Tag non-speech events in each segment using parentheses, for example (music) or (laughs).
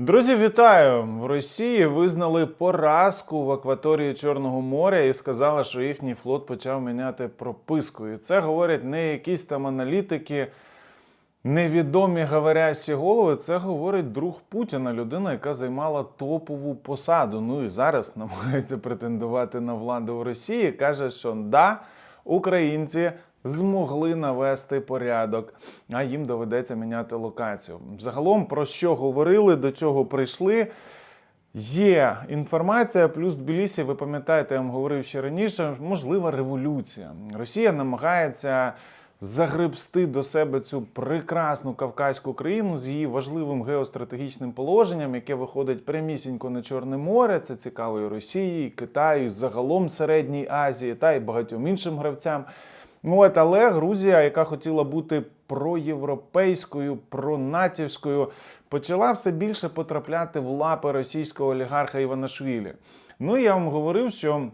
Друзі, вітаю! В Росії визнали поразку в акваторії Чорного моря і сказали, що їхній флот почав міняти прописку. І це говорять не якісь там аналітики, невідомі говорящі голови. Це говорить друг Путіна, людина, яка займала топову посаду. Ну і зараз намагається претендувати на владу в Росії. Каже, що да, українці змогли навести порядок, а їм доведеться міняти локацію. Загалом про що говорили, до чого прийшли. Є інформація, плюс в Тбілісі, ви пам'ятаєте, я вам говорив ще раніше, можлива революція. Росія намагається загребсти до себе цю прекрасну кавказьку країну з її важливим геостратегічним положенням, яке виходить прямісінько на Чорне море. Це цікаво і Росії, і Китаю, і загалом Середній Азії та й багатьом іншим гравцям. Ну, от, але Грузія, яка хотіла бути проєвропейською, пронатівською, почала все більше потрапляти в лапи російського олігарха Іванашвілі. Ну, я вам говорив, що.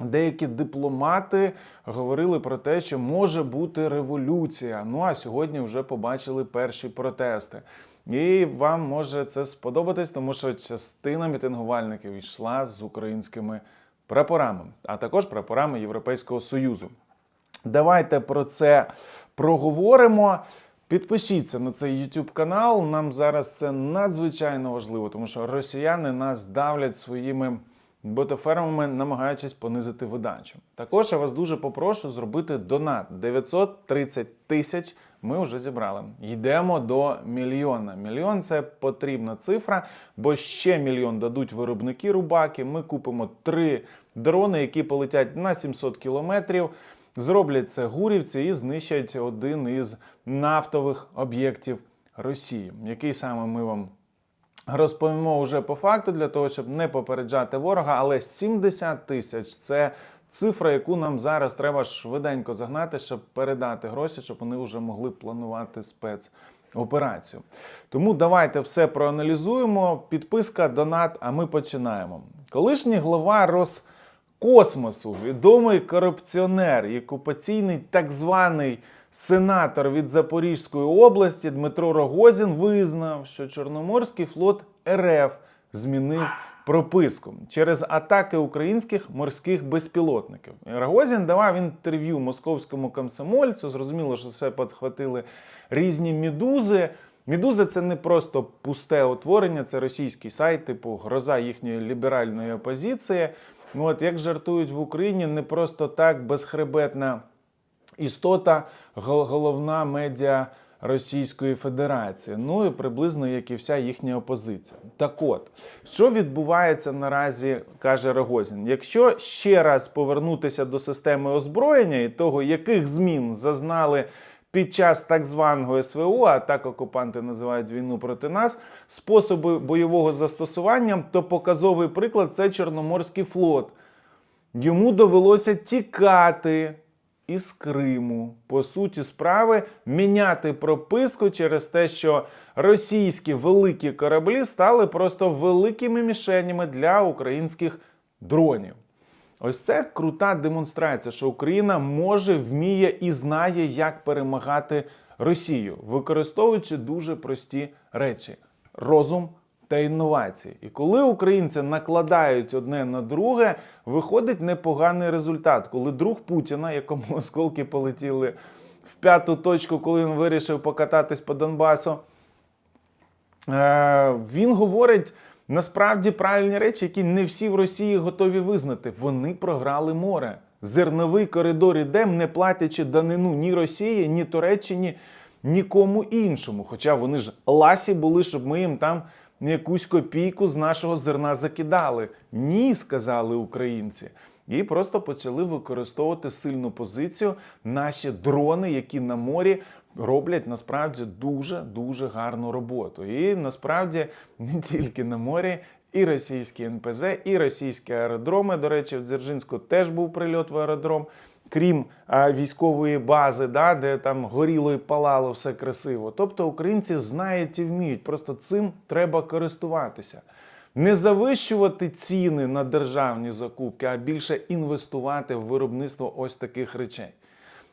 Деякі дипломати говорили про те, що може бути революція. Ну а сьогодні вже побачили перші протести. І вам може це сподобатись, тому що частина мітингувальників йшла з українськими прапорами, а також прапорами Європейського Союзу. Давайте про це проговоримо. Підпишіться на цей YouTube канал. Нам зараз це надзвичайно важливо, тому що росіяни нас давлять своїми ботофермами, намагаючись понизити видачу. Також я вас дуже попрошу зробити донат 930 тисяч. Ми вже зібрали. Йдемо до мільйона. Мільйон це потрібна цифра, бо ще мільйон дадуть виробники рубаки. Ми купимо три дрони, які полетять на 700 кілометрів. Зроблять це гурівці і знищать один із нафтових об'єктів Росії, який саме ми вам розповімо вже по факту для того, щоб не попереджати ворога. Але 70 тисяч це цифра, яку нам зараз треба швиденько загнати, щоб передати гроші, щоб вони вже могли планувати спецоперацію. Тому давайте все проаналізуємо. Підписка, донат. А ми починаємо. Колишній глава Рос космосу, відомий корупціонер і окупаційний так званий сенатор від Запорізької області Дмитро Рогозін визнав, що Чорноморський флот РФ змінив прописку через атаки українських морських безпілотників. Рогозін давав інтерв'ю московському комсомольцю. Зрозуміло, що все підхватили різні медузи. Медуза це не просто пусте утворення, це російський сайт, типу гроза їхньої ліберальної опозиції. Ну, от як жартують в Україні, не просто так безхребетна істота, головна медіа Російської Федерації. Ну і приблизно як і вся їхня опозиція. Так от, що відбувається наразі, каже Рогозін. Якщо ще раз повернутися до системи озброєння і того, яких змін зазнали під час так званого СВО, а так окупанти називають війну проти нас, способи бойового застосування, то показовий приклад це Чорноморський флот. Йому довелося тікати із Криму. По суті справи, міняти прописку через те, що російські великі кораблі стали просто великими мішенями для українських дронів. Ось це крута демонстрація, що Україна може, вміє і знає, як перемагати Росію, використовуючи дуже прості речі: розум та інновації. І коли українці накладають одне на друге, виходить непоганий результат. Коли друг Путіна, якому (laughs) осколки полетіли в п'яту точку, коли він вирішив покататись по Донбасу, Е, він говорить насправді правильні речі, які не всі в Росії готові визнати. Вони програли море. Зерновий коридор іде, не платячи данину ні Росії, ні Туреччині, нікому іншому. Хоча вони ж ласі були, щоб ми їм там якусь копійку з нашого зерна закидали. Ні, сказали українці. І просто почали використовувати сильну позицію наші дрони, які на морі роблять насправді дуже дуже гарну роботу. І насправді не тільки на морі. І російські НПЗ, і російські аеродроми. До речі, в Дзержинську теж був прильот в аеродром, крім а, військової бази, да, де там горіло і палало все красиво. Тобто українці знають і вміють. Просто цим треба користуватися. Не завищувати ціни на державні закупки, а більше інвестувати в виробництво ось таких речей.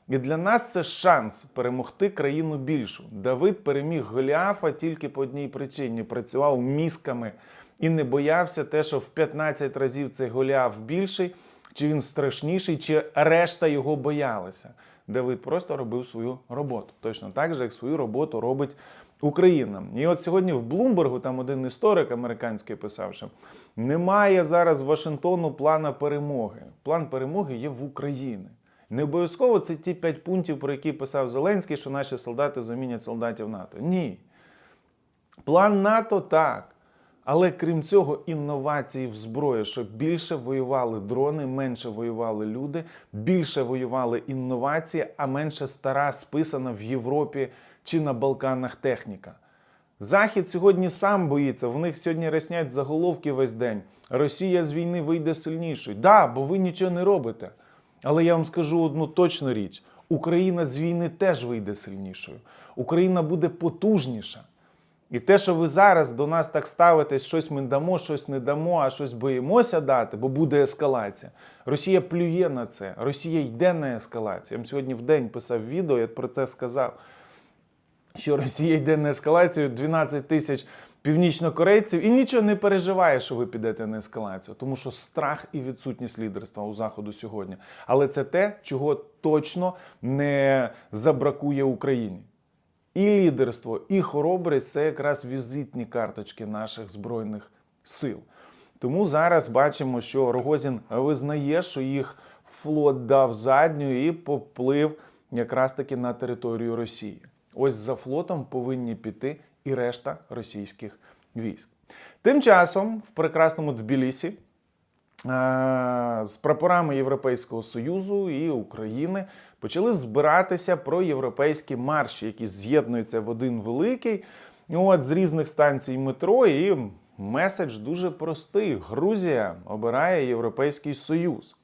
І для нас це шанс перемогти країну більшу. Давид переміг Голіафа тільки по одній причині: працював мізками і не боявся те, що в 15 разів цей Голіаф більший, чи він страшніший, чи решта його боялися. Давид просто робив свою роботу. Точно так же, як свою роботу робить Україна. І от сьогодні в Блумбергу там один історик американський писав, що немає зараз Вашингтону плана перемоги. План перемоги є в Україні. Не обов'язково це ті п'ять пунктів, про які писав Зеленський, що наші солдати замінять солдатів НАТО. Ні. План НАТО так. Але крім цього, інновації в зброї, щоб більше воювали дрони, менше воювали люди, більше воювали інновації, а менше стара, списана в Європі чи на Балканах техніка. Захід сьогодні сам боїться. В них сьогодні реснять заголовки весь день. Росія з війни вийде сильнішою. Да, бо ви нічого не робите. Але я вам скажу одну точну річ: Україна з війни теж вийде сильнішою. Україна буде потужніша. І те, що ви зараз до нас так ставитесь, щось ми дамо, щось не дамо, а щось боїмося дати, бо буде ескалація. Росія плює на це. Росія йде на ескалацію. Я вам сьогодні в день писав відео, я про це сказав. Що Росія йде на ескалацію 12 тисяч північнокорейців і нічого не переживає, що ви підете на ескалацію, тому що страх і відсутність лідерства у заходу сьогодні. Але це те, чого точно не забракує Україні. І лідерство, і хоробрість це якраз візитні карточки наших збройних сил. Тому зараз бачимо, що Рогозін визнає, що їх флот дав задню і поплив якраз таки на територію Росії. Ось за флотом повинні піти і решта російських військ. Тим часом в прекрасному Тбілісі е, з прапорами Європейського Союзу і України почали збиратися проєвропейські марші, які з'єднуються в один великий. От з різних станцій метро, і меседж дуже простий: Грузія обирає Європейський Союз.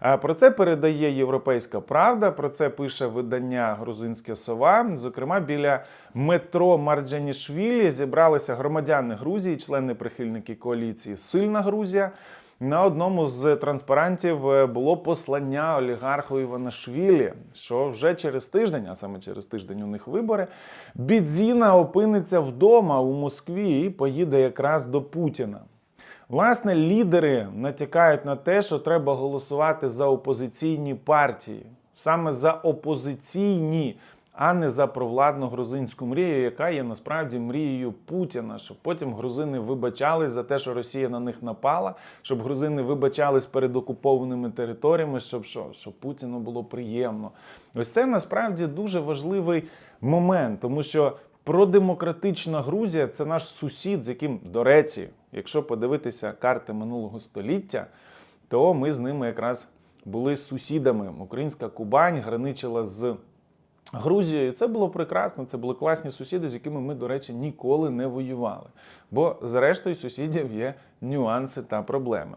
Про це передає Європейська Правда. Про це пише видання Грузинське сова. Зокрема, біля метро Марджанішвілі зібралися громадяни Грузії, члени прихильники коаліції Сильна Грузія. На одному з транспарантів е, було послання олігарху Іванашвілі, що вже через тиждень, а саме через тиждень у них вибори, Бідзіна опиниться вдома у Москві і поїде якраз до Путіна. Власне, лідери натякають на те, що треба голосувати за опозиційні партії, саме за опозиційні, а не за провладну грузинську мрію, яка є насправді мрією Путіна, щоб потім грузини вибачались за те, що Росія на них напала, щоб грузини вибачались перед окупованими територіями, щоб що, щоб Путіну було приємно. Ось це насправді дуже важливий момент, тому що продемократична Грузія це наш сусід, з яким, до речі, якщо подивитися карти минулого століття, то ми з ними якраз були сусідами. Українська Кубань граничила з Грузією. Це було прекрасно. Це були класні сусіди, з якими ми, до речі, ніколи не воювали. Бо, зрештою, сусідів є нюанси та проблеми.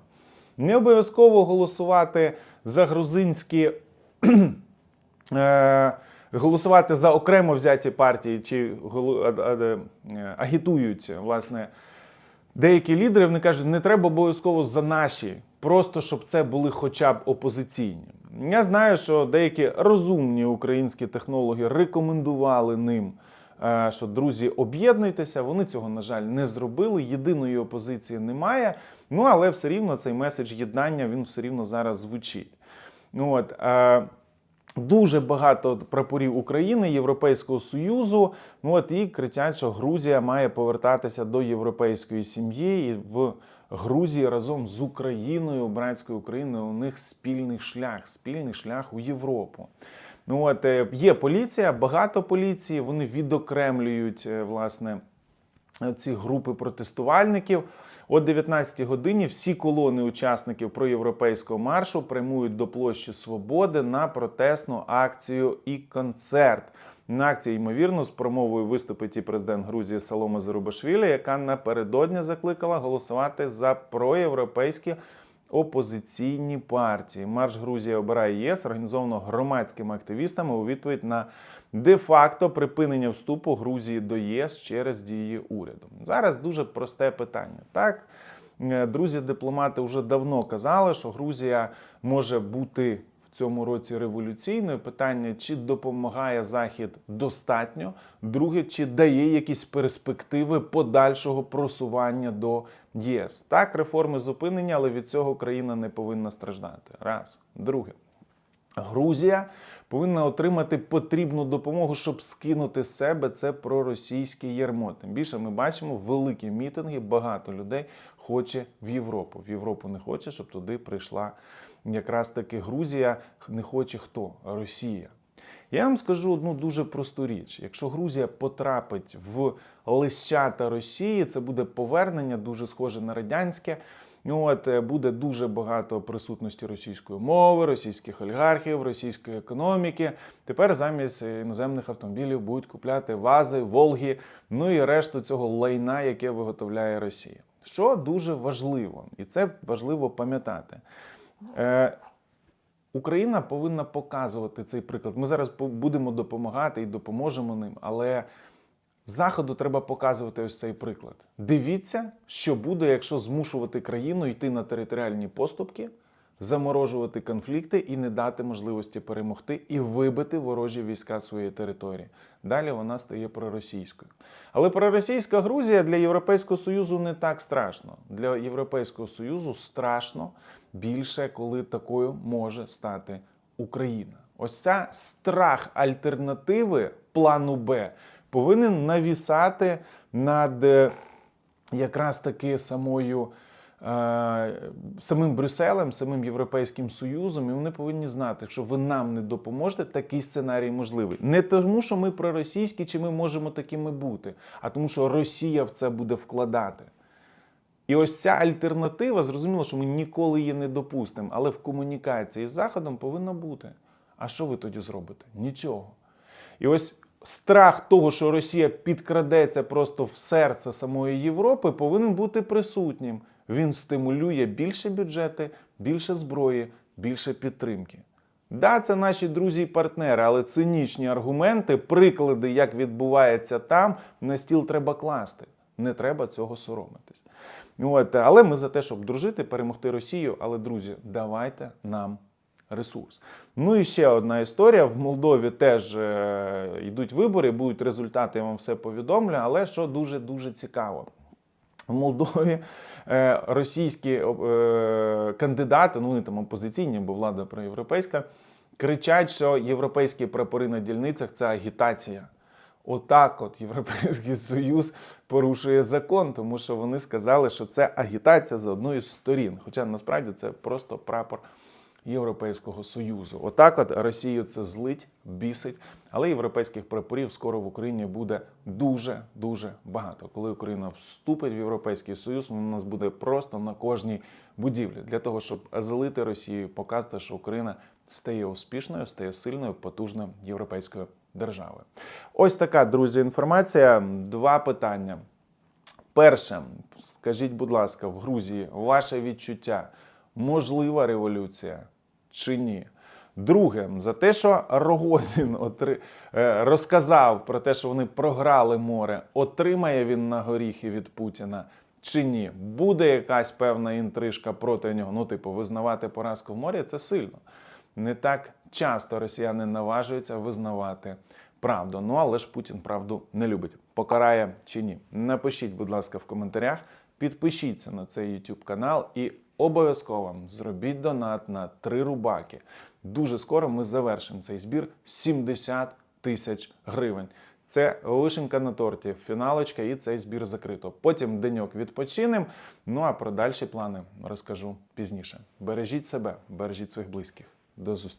Не обов'язково голосувати за грузинські. (clears throat) е, Голосувати за окремо взяті партії чи е, агітують власне деякі лідери. Вони кажуть, не треба обов'язково за наші, просто щоб це були хоча б опозиційні. Я знаю, що деякі розумні українські технологи рекомендували ним, е, що друзі, об'єднуйтеся. Вони цього, на жаль, не зробили. Єдиної опозиції немає. Ну але все рівно цей меседж єднання він все рівно зараз звучить. Ну от. Дуже багато прапорів України, Європейського Союзу. Ну от і кричать, що Грузія має повертатися до європейської сім'ї. І в Грузії разом з Україною, братською Україною, у них спільний шлях, спільний шлях у Європу. Ну от е, є поліція, багато поліції. Вони відокремлюють е, власне ці групи протестувальників. О 19-й годині всі колони учасників проєвропейського маршу прямують до площі Свободи на протестну акцію і концерт. На акції, ймовірно, з промовою виступить і президент Грузії Салома Зарубашвілі, яка напередодні закликала голосувати за проєвропейські опозиційні партії. Марш Грузія обирає ЄС організовано громадськими активістами у відповідь на де-факто припинення вступу Грузії до ЄС через дії уряду. Зараз дуже просте питання. Так, е, друзі, дипломати вже давно казали, що Грузія може бути в цьому році революційною. Питання, чи допомагає Захід достатньо. Друге, чи дає якісь перспективи подальшого просування до ЄС. Так, реформи зупинені, але від цього країна не повинна страждати. Раз. Друге. Грузія повинна отримати потрібну допомогу, щоб скинути з себе це проросійське ярмо. Тим більше ми бачимо великі мітинги, багато людей хоче в Європу. В Європу не хоче, щоб туди прийшла якраз таки Грузія. Не хоче хто? Росія. Я вам скажу одну дуже просту річ: якщо Грузія потрапить в лищата Росії, це буде повернення дуже схоже на радянське. Ну, От е, буде дуже багато присутності російської мови, російських олігархів, російської економіки. Тепер замість іноземних автомобілів будуть купляти вази, Волги, ну і решту цього лайна, яке виготовляє Росія. Що дуже важливо, і це важливо пам'ятати. Е, Україна повинна показувати цей приклад. Ми зараз будемо допомагати і допоможемо ним, але Заходу треба показувати ось цей приклад. Дивіться, що буде, якщо змушувати країну йти на територіальні поступки, заморожувати конфлікти і не дати можливості перемогти і вибити ворожі війська своєї території. Далі вона стає проросійською. Але проросійська Грузія для Європейського Союзу не так страшно. Для Європейського Союзу страшно більше, коли такою може стати Україна. Ось ця страх альтернативи плану Б повинен навісати над е, якраз таки самою. е, Самим Брюсселем, самим Європейським Союзом, і вони повинні знати, що ви нам не допоможете, такий сценарій можливий. Не тому, що ми проросійські, чи ми можемо такими бути, а тому, що Росія в це буде вкладати. І ось ця альтернатива, зрозуміло, що ми ніколи її не допустимо, але в комунікації з Заходом повинна бути. А що ви тоді зробите? Нічого. І ось страх того, що Росія підкрадеться просто в серце самої Європи, повинен бути присутнім. Він стимулює більше бюджети, більше зброї, більше підтримки. Да, це наші друзі і партнери, але цинічні аргументи, приклади, як відбувається там, на стіл треба класти. Не треба цього соромитись. От, але ми за те, щоб дружити, перемогти Росію. Але, друзі, давайте нам ресурс. Ну і ще одна історія. В Молдові теж е, йдуть вибори, будуть результати, я вам все повідомлю. Але що дуже дуже цікаво. В Молдові е, російські е, кандидати, ну вони там опозиційні, бо влада проєвропейська, кричать, що європейські прапори на дільницях це агітація. Отак, от Європейський Союз порушує закон, тому що вони сказали, що це агітація з одної з сторін. Хоча насправді це просто прапор Європейського Союзу. Отак, от Росію це злить, бісить. Але європейських прапорів скоро в Україні буде дуже дуже багато. Коли Україна вступить в Європейський Союз, у нас буде просто на кожній будівлі для того, щоб залити Росію, показати, що Україна стає успішною, стає сильною, потужною європейською державою. Ось така друзі інформація. Два питання. Перше, скажіть, будь ласка, в Грузії ваше відчуття можлива революція чи ні? Друге, за те, що Рогозін отри... е, розказав про те, що вони програли море, отримає він на горіхи від Путіна чи ні? Буде якась певна інтрижка проти нього. Ну, типу, визнавати поразку в морі це сильно. Не так часто росіяни наважуються визнавати правду. Ну але ж Путін правду не любить. Покарає чи ні? Напишіть, будь ласка, в коментарях. Підпишіться на цей YouTube канал і обов'язково зробіть донат на 3 рубаки. Дуже скоро ми завершимо цей збір 70 тисяч гривень. Це вишенька на торті, фіналочка і цей збір закрито. Потім деньок відпочинемо. Ну а про дальші плани розкажу пізніше. Бережіть себе, бережіть своїх близьких. До зустрічі.